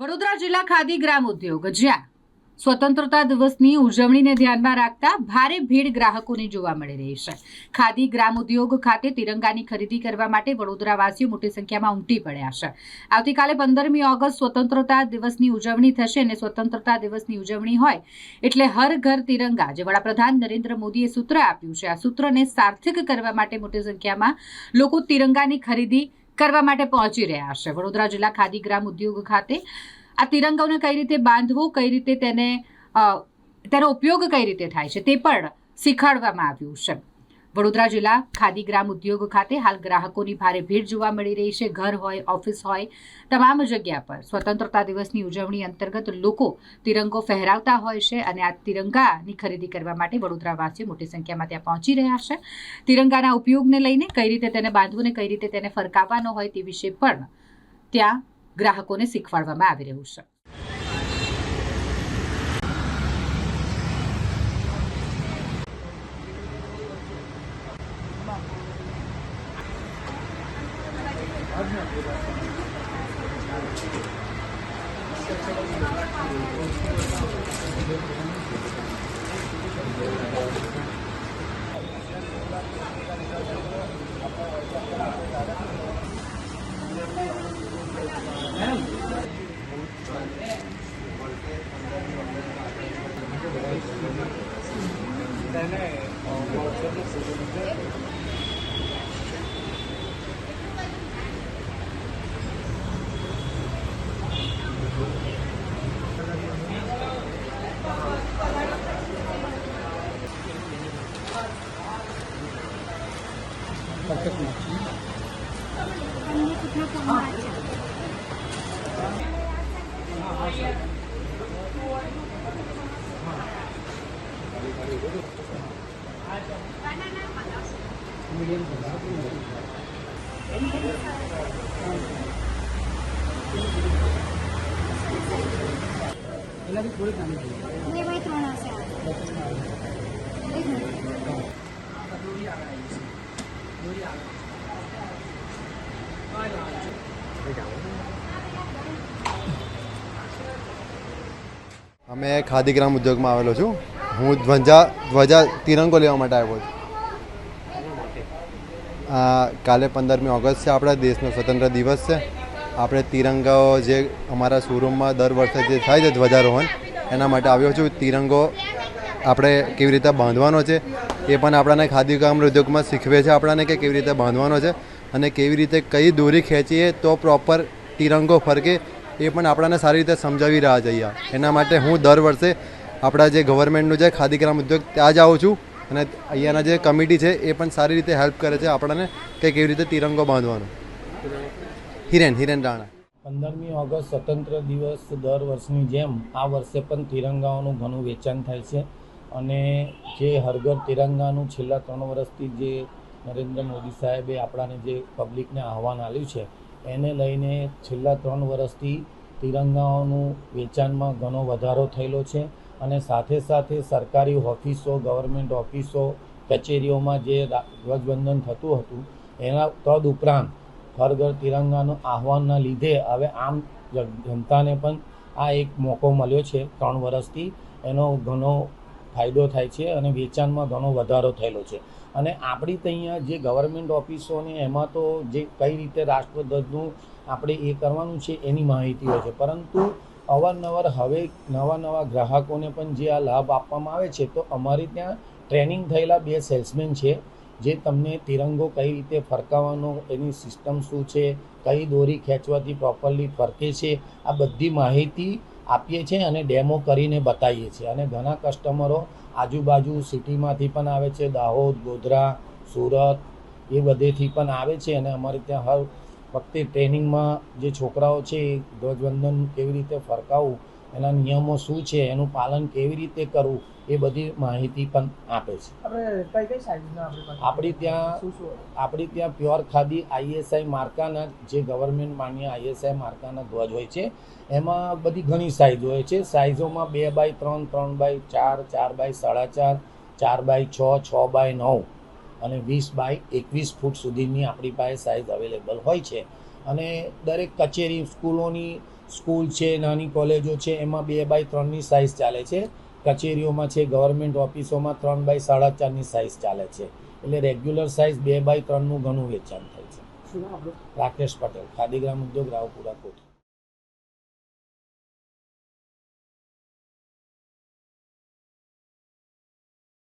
વડોદરા જિલ્લા ખાદી ગ્રામ ઉદ્યોગ, જ્યાં સ્વતંત્રતા દિવસની ઉજવણીને ધ્યાનમાં રાખતા ભારે ભીડ ગ્રાહકોની જોવા મળી રહી છે. ખાદી ગ્રામ ઉદ્યોગ ખાતે તિરંગાની ખરીદી કરવા માટે વડોદરાવાસીઓ મોટી સંખ્યામાં ઉમટી પડ્યા છે. આવતીકાલે પંદરમી ઓગસ્ટ સ્વતંત્રતા દિવસની ઉજવણી થશે અને સ્વતંત્રતા દિવસની ઉજવણી હોય એટલે હર ઘર તિરંગા, જે વડાપ્રધાન નરેન્દ્ર મોદીએ સૂત્ર આપ્યું છે. આ સૂત્રને સાર્થક કરવા માટે મોટી સંખ્યામાં લોકો તિરંગાની ખરીદી કરવા માટે પહોંચી રહ્યા છે વડોદરા જિલ્લા ખાદી ગ્રામ ઉદ્યોગ ખાતે આ તિરંગાઓને કઈ રીતે બાંધવો, કઈ રીતે તેને તેનો ઉપયોગ કઈ રીતે થાય છે તે પણ શીખવાડવામાં આવ્યું છે. વડોદરા જિલ્લા ખાદી ગ્રામ ઉદ્યોગ ખાતે હાલ ગ્રાહકોની ભારે ભીડ જોવા મળી રહી છે. ઘર હોય, ઓફિસ હોય, તમામ જગ્યા પર સ્વતંત્રતા દિવસની ઉજવણી અંતર્ગત લોકો તિરંગો ફહેરાવતા હોય છે અને આ તિરંગાની ખરીદી કરવા માટે વડોદરાવાસીઓ મોટી સંખ્યામાં ત્યાં પહોંચી રહ્યા છે. તિરંગાના ઉપયોગને લઈને કઈ રીતે તેને બાંધવું ને કઈ રીતે તેને ફરકાવવાનો હોય તે વિશે પણ ત્યાં ગ્રાહકોને શીખવાડવામાં આવી રહ્યું છે. मैंने એ ભાઈ ત્રણ હશે એક અમે ખાદી ગ્રામ ઉદ્યોગમાં આવેલો છું. હું ધ્વજા ધ્વજા તિરંગો લેવા માટે આવ્યો છું. કાલે પંદરમી ઓગસ્ટ છે આપણા દેશનો સ્વતંત્ર દિવસ છે. આપણે તિરંગાઓ જે અમારા શોરૂમમાં દર વર્ષે જે થાય છે ધ્વજારોહણ, એના માટે આવ્યો છું. તિરંગો આપણે કેવી રીતે બાંધવાનો છે, એ પણ આપણાને ખાદી ગ્રામ ઉદ્યોગમાં શીખવે છે આપણાને કે કેવી રીતે બાંધવાનો છે અને કેવી રીતે કઈ દોરી ખેંચીએ તો પ્રોપર તિરંગો ફરકે એ પણ આપણાને સારી રીતે સમજાવી રહ્યા છે અહીંયા. એના માટે હું દર વર્ષે આપણા જે ગવર્મેન્ટનું જે ખાદી ગ્રામ ઉદ્યોગ, ત્યાં જ આવું છું. અને અહીંયાના જે કમિટી છે, એ પણ સારી રીતે હેલ્પ કરે છે આપણને કે કેવી રીતે તિરંગો બાંધવાનો. હિરેન હિરેન રાણા. પંદરમી ઓગસ્ટ સ્વતંત્ર દિવસ દર વર્ષની જેમ આ વર્ષે પણ તિરંગાઓનું ઘણું વેચાણ થાય છે. અને જે હરઘર તિરંગાનું છેલ્લા ત્રણ વર્ષથી જે નરેન્દ્ર મોદી સાહેબે આપણાને જે પબ્લિકને આહવાન આપ્યું છે એને લઈને છેલ્લા ત્રણ વર્ષથી તિરંગાઓનું વેચાણમાં ઘણો વધારો થયેલો છે અને સાથે સાથે સરકારી ઓફિસો ગવર્મેન્ટ ઓફિસો, કચેરીઓમાં જે ધ્વજવંદન થતું હતું, એના તદ ઉપરાંત ઘર તિરંગાનું આહવાનના લીધે હવે આમ જનતાને પણ આ એક મોકો મળ્યો છે ત્રણ વર્ષથી. એનો ઘણો ફાયદો થાય છે અને વેચાણમાં ઘણો વધારો થયેલો છે. અને આપણી તો અહીંયા જે ગવર્મેન્ટ ઓફિસોને એમાં તો જે કઈ રીતે રાષ્ટ્રધ્વજનું આપણે એ કરવાનું છે એની માહિતી હોય છે. પરંતુ અવારનવાર હવે નવા નવા ગ્રાહકોને પણ જે આ લાભ આપવામાં આવે છે, તો અમારી ત્યાં ટ્રેનિંગ થયેલા બે સેલ્સમેન છે, જે તમને તિરંગો કઈ રીતે ફરકાવવાનો, એની સિસ્ટમ શું છે, કઈ દોરી ખેંચવાથી પ્રોપરલી ફરકે છે, આ બધી માહિતી આપીએ છીએ અને ડેમો કરીને બતાવીએ છીએ. અને ઘણા કસ્ટમરો આજુબાજુ સિટીમાંથી પણ આવે છે. દાહોદ, ગોધરા, સુરત એ બધેથી પણ આવે છે અને અમારે ત્યાં હર વખતે ટ્રેનિંગમાં જે છોકરાઓ છે એ ધ્વજવંદન કેવી રીતે ફરકાવવું એના નિયમો શું છે એનું પાલન કેવી રીતે કરવું એ બધી માહિતી પણ આપે છે. આપણે ત્યાં આપણી ત્યાં પ્યોર ખાદી આઈએસઆઈ માર્કાના જે ગવર્મેન્ટ માન્ય આઈએસઆઈ માર્કાના ધ્વજ હોય છે એમાં બધી ઘણી સાઇઝ હોય છે. સાઇઝોમાં બે બાય ત્રણ ત્રણ બાય ચાર ચાર બાય સાડા ચાર ચાર બાય છ છ બાય નવ અને વીસ બાય એકવીસ ફૂટ સુધીની આપણી પાસે સાઇઝ અવેલેબલ હોય છે. અને દરેક કચેરી સ્કૂલોની સ્કૂલ છે નાની કોલેજો છે એમાં બે બાય ત્રણની સાઇઝ ચાલે છે. કચેરીઓમાં છે ગવર્મેન્ટ ઓફિસોમાં ત્રણ બાય સાડા ચારની સાઇઝ ચાલે છે. એટલે રેગ્યુલર સાઇઝ બે બાય ત્રણનું ઘણું વેચાણ થાય છે. રાકેશ પટેલ ખાદીગ્રામ ઉદ્યોગ રાવપુરા કોઠી